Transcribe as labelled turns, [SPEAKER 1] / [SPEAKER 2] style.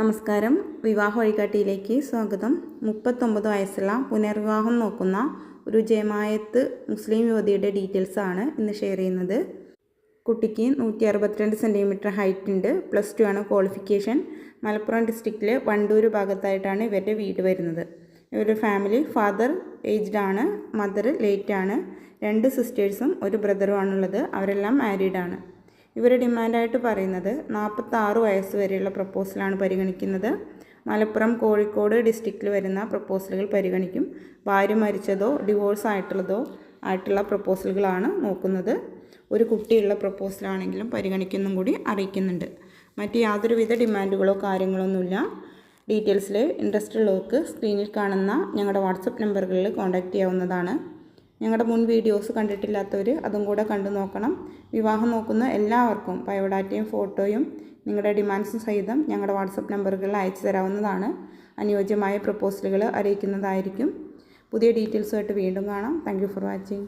[SPEAKER 1] നമസ്കാരം. വിവാഹ വഴികാട്ടിയിലേക്ക് സ്വാഗതം. മുപ്പത്തൊമ്പത് വയസ്സുള്ള പുനർവിവാഹം നോക്കുന്ന ഒരു ജയമായത്ത് മുസ്ലിം യുവതിയുടെ ഡീറ്റെയിൽസ് ആണ് ഇന്ന് ഷെയർ ചെയ്യുന്നത്. കുട്ടിക്ക് നൂറ്റി അറുപത്തിരണ്ട് സെന്റിമീറ്റർ ഹൈറ്റ് ഉണ്ട്. പ്ലസ് ടു ആണ് ക്വാളിഫിക്കേഷൻ. മലപ്പുറം ഡിസ്ട്രിക്റ്റിലെ വണ്ടൂർ ഭാഗത്തായിട്ടാണ് ഇവരുടെ വീട് വരുന്നത്. ഇവരുടെ ഫാമിലി ഫാദർ ഏജ്ഡ് ആണ് മദർ ലേറ്റ് ആണ്. രണ്ട് സിസ്റ്റേഴ്സും ഒരു ബ്രദറും ആണുള്ളത്. അവരെല്ലാം മാരീഡ് ആണ്. ഇവർ ഡിമാൻഡായിട്ട് പറയുന്നത് നാൽപ്പത്താറ് വയസ്സ് വരെയുള്ള പ്രപ്പോസലാണ് പരിഗണിക്കുന്നത്. മലപ്പുറം കോഴിക്കോട് ഡിസ്ട്രിക്റ്റിൽ വരുന്ന പ്രപ്പോസലുകൾ പരിഗണിക്കും. ഭാര്യ മരിച്ചതോ ഡിവോഴ്സ് ആയിട്ടുള്ളതോ ആയിട്ടുള്ള പ്രപ്പോസലുകളാണ് നോക്കുന്നത്. ഒരു കുട്ടിയുള്ള പ്രപ്പോസലാണെങ്കിലും പരിഗണിക്കുന്നും കൂടി അറിയിക്കുന്നുണ്ട്. മറ്റ് യാതൊരുവിധ ഡിമാൻഡുകളോ കാര്യങ്ങളൊന്നുമില്ല. ഡീറ്റെയിൽസിൽ ഇൻട്രസ്റ്റ് ഉള്ളവർക്ക് സ്ക്രീനിൽ കാണുന്ന ഞങ്ങളുടെ വാട്സപ്പ് നമ്പറുകളിൽ കോൺടാക്റ്റ് ചെയ്യാവുന്നതാണ്. ഞങ്ങളുടെ മുൻ വീഡിയോസ് കണ്ടിട്ടില്ലാത്തവർ അതും കൂടെ കണ്ടു നോക്കണം. വിവാഹം നോക്കുന്ന എല്ലാവർക്കും ബയോഡാറ്റയും ഫോട്ടോയും നിങ്ങളുടെ ഡിമാൻഡ്സും സഹിതം ഞങ്ങളുടെ വാട്സപ്പ് നമ്പറുകളിൽ അയച്ചു തരാവുന്നതാണ്. അനുയോജ്യമായ പ്രപ്പോസലുകൾ അറിയിക്കുന്നതായിരിക്കും. പുതിയ ഡീറ്റെയിൽസുമായിട്ട് വീണ്ടും കാണാം. Thank for watching.